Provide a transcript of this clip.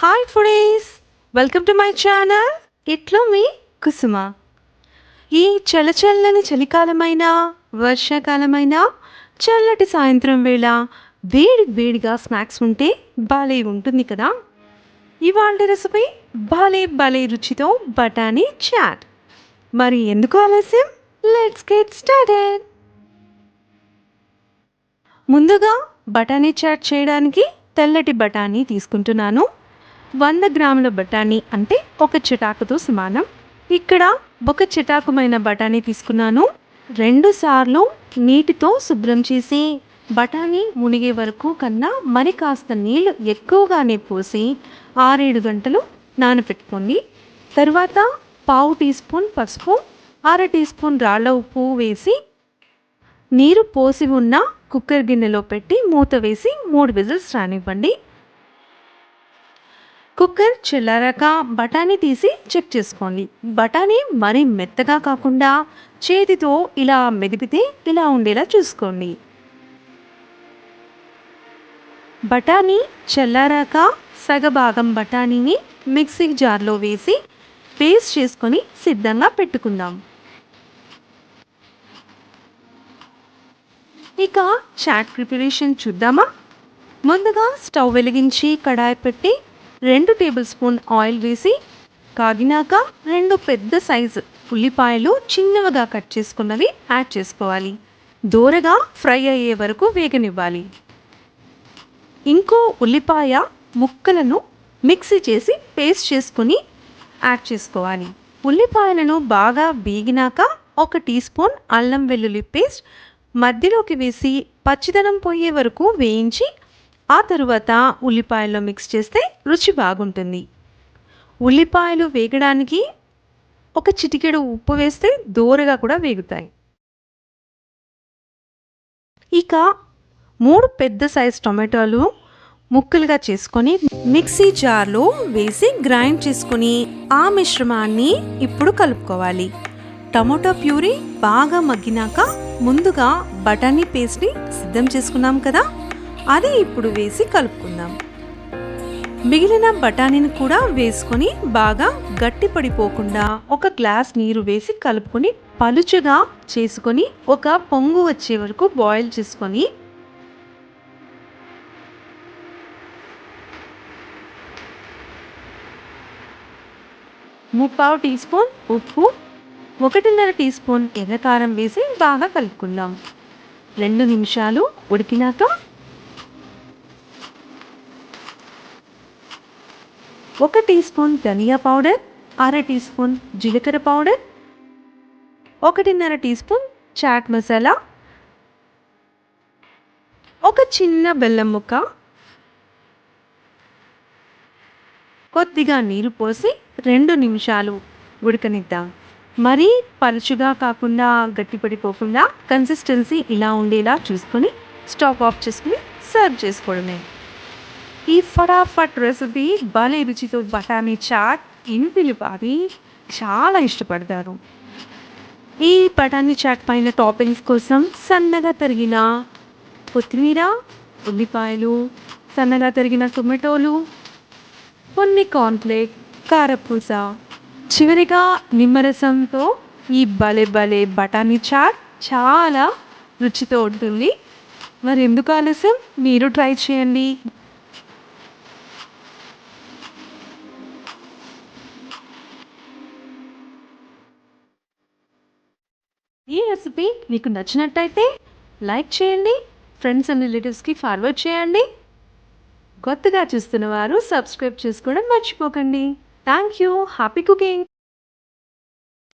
Hi foodies welcome to my channel ఇట్లో మీ కుసుమ ఈ చల్లచల్లని చలికాలమైన వర్షాకాలమైన చల్లటి సాయంత్రం వేళ వేడి వేడిగా స్నాక్స్ ఉంటే బాలే ఉంటుంది కదా. ఇవాళ రెసిపీ భలే భలే రుచితో బఠానీ చాట్. మరి ఎందుకు ఆలస్యం? లెట్స్ గెట్ స్టార్టెడ్ ముందుగా బఠానీ చాట్ చేయడానికి తెల్లటి బఠానీ తీసుకుంటున్నాను. వంద గ్రాముల బఠానీ అంటే ఒక చిటాకుతో సమానం. ఇక్కడ ఒక చిటాకుమైన బఠానీ తీసుకున్నాను. రెండు సార్లు నీటితో శుభ్రం చేసి బఠానీ మునిగే వరకు కన్నా మరి కాస్త నీళ్ళు ఎక్కువగానే పోసి ఆరేడు గంటలు నానబెట్టుకోండి తర్వాత పావు టీ స్పూన్ పసుపు అర టీ స్పూన్ రాళ్ళ ఉప్పు వేసి నీరు పోసి ఉన్న కుక్కర్ గిన్నెలో పెట్టి మూత వేసి మూడు విజిల్స్ రానివ్వండి. కుక్కర్ చల్లారాక బఠానీ తీసి చెక్ చేసుకోండి. బఠానీ మరీ మెత్తగా కాకుండా చేతితో ఇలా మెదిపితే ఇలా ఉండేలా చూసుకోండి. బఠానీ చల్లారాక సగభాగం బఠానీని మిక్సీ జార్లో వేసి పేస్ట్ చేసుకొని సిద్ధంగా పెట్టుకుందాం. ఇక చాట్ ప్రిపరేషన్ చూద్దామా? ముందుగా స్టవ్ వెలిగించి కడాయి పెట్టి రెండు టేబుల్ స్పూన్ ఆయిల్ వేసి కాగినాక రెండు పెద్ద సైజు ఉల్లిపాయలు చిన్నవిగా కట్ చేసుకున్నవి యాడ్ చేసుకోవాలి. దూరగా ఫ్రై అయ్యే వరకు వేగనివ్వాలి. ఇంకో ఉల్లిపాయ ముక్కలను మిక్సీ చేసి పేస్ట్ చేసుకుని యాడ్ చేసుకోవాలి. ఉల్లిపాయలను బాగా వేగినాక ఒక టీ స్పూన్ అల్లం వెల్లుల్లి పేస్ట్ మధ్యలోకి వేసి పచ్చిదనం పోయే వరకు వేయించి ఆ తరువాత ఉల్లిపాయల్లో మిక్స్ చేస్తే రుచి బాగుంటుంది. ఉల్లిపాయలు వేగడానికి ఒక చిటికెడు ఉప్పు వేస్తే దోరగా కూడా వేగుతాయి. ఇక మూడు పెద్ద సైజ్ టొమాటోలు ముక్కలుగా చేసుకొని మిక్సీ జార్లో వేసి గ్రైండ్ చేసుకొని ఆ మిశ్రమాన్ని ఇప్పుడు కలుపుకోవాలి. టమాటో ప్యూరీ బాగా మగ్గినాక ముందుగా బఠానీ పేస్ట్ని సిద్ధం చేసుకున్నాం కదా? అది ఇప్పుడు వేసి కలుపుకుందాం. మిగిలిన బఠానీని కూడా వేసుకొని బాగా గట్టి పడిపోకుండా ఒక గ్లాస్ నీరు వేసి కలుపుకొని పలుచగా చేసుకొని ఒక పొంగు వచ్చే వరకు బాయిల్ చేసుకొని ముప్పావు టీ స్పూన్ ఉప్పు ఒకటిన్నర టీ స్పూన్ ఎర్రకారం వేసి బాగా కలుపుకుందాం. రెండు నిమిషాలు ఉడికినాక ఒక టీ స్పూన్ ధనియా పౌడర్ అర టీ స్పూన్ జీలకర్ర పౌడర్ ఒకటిన్నర టీ స్పూన్ చాట్ మసాలా ఒక చిన్న బెల్లం ముక్క కొద్దిగా నీరు పోసి రెండు నిమిషాలు ఉడకనిద్దాం. మరీ పలుచుగా కాకుండా గట్టిపడిపోకుండా కన్సిస్టెన్సీ ఇలా ఉండేలా చూసుకొని స్టవ్ ఆఫ్ చేసుకుని సర్వ్ చేసుకోవడమే. ఈ ఫటాఫట్ రెసిపీ భలే రుచితో బఠానీ చాట్ ఇంటిని పాది చాలా ఇష్టపడతారు. ఈ బఠానీ చాట్ పైన టాపింగ్స్ కోసం సన్నగా తరిగిన కొత్తిమీర ఉల్లిపాయలు సన్నగా తరిగిన టొమాటోలు కొన్ని కార్న్ఫ్లేక్ కారపూస. చివరిగా నిమ్మరసంతో ఈ భలే భలే బఠానీ చాట్ చాలా రుచితో ఉంటుంది. మరి ఎందుకు ఆలస్యం? మీరు ట్రై చేయండి. ఈ రెసిపీ మీకు నచ్చినట్టయితే లైక్ చేయండి ఫ్రెండ్స్ అండ్ రిలేటివ్స్కి ఫార్వర్డ్ చేయండి. కొత్తగా చూస్తున్న వారు సబ్స్క్రైబ్ చేసుకోవడం మర్చిపోకండి. Thank you happy cooking